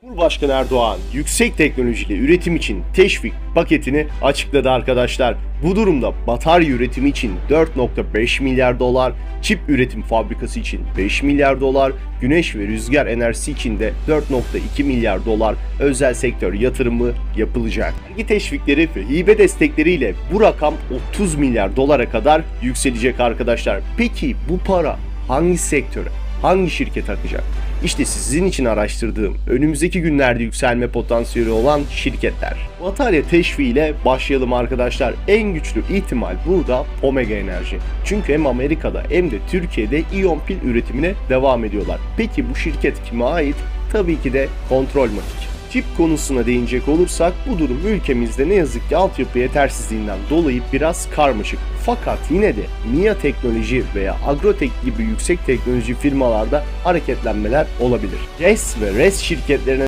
Cumhurbaşkanı Erdoğan yüksek teknolojili üretim için teşvik paketini açıkladı arkadaşlar. Bu durumda batarya üretimi için 4.5 milyar dolar, çip üretim fabrikası için 5 milyar dolar, güneş ve rüzgar enerjisi için de 4.2 milyar dolar özel sektör yatırımı yapılacak. Vergi teşvikleri ve hibe destekleriyle bu rakam 30 milyar dolara kadar yükselecek arkadaşlar. Peki bu para hangi sektöre, hangi şirket akacak? İşte sizin için araştırdığım önümüzdeki günlerde yükselme potansiyeli olan şirketler. Batarya teşviğiyle başlayalım arkadaşlar. En güçlü ihtimal burada Omega Enerji. Çünkü hem Amerika'da hem de Türkiye'de iyon pil üretimine devam ediyorlar. Peki bu şirket kime ait? Tabii ki de Kontrolmatik. Çip konusuna değinecek olursak bu durum ülkemizde ne yazık ki altyapı yetersizliğinden dolayı biraz karmaşık. Fakat yine de MIA Teknoloji veya Agrotek gibi yüksek teknoloji firmalarda hareketlenmeler olabilir. RES ve RES şirketlerine